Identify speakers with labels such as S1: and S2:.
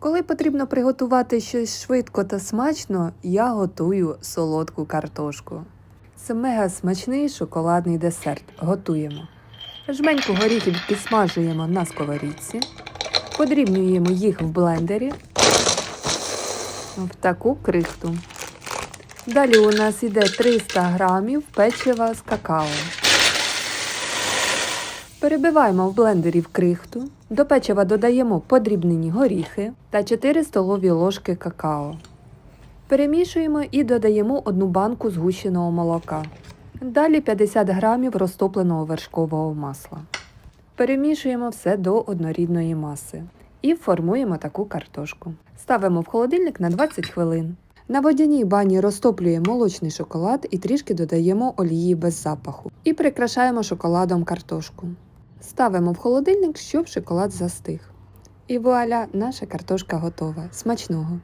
S1: Коли потрібно приготувати щось швидко та смачно, я готую солодку картошку. Це мега смачний шоколадний десерт. Готуємо. Жменьку горіхів підсмажуємо на сковорідці, подрібнюємо їх в блендері в таку крихту. Далі у нас іде 300 грамів печива з какао. Перебиваємо в блендері в крихту. До печива додаємо подрібнені горіхи та 4 столові ложки какао. Перемішуємо і додаємо одну банку згущеного молока. Далі 50 грамів розтопленого вершкового масла. Перемішуємо все до однорідної маси і формуємо таку картошку. Ставимо в холодильник на 20 хвилин. На водяній бані розтоплюємо молочний шоколад і трішки додаємо олії без запаху. І прикрашаємо шоколадом картошку. Ставимо в холодильник, щоб шоколад застиг. І вуаля, наша картошка готова. Смачного!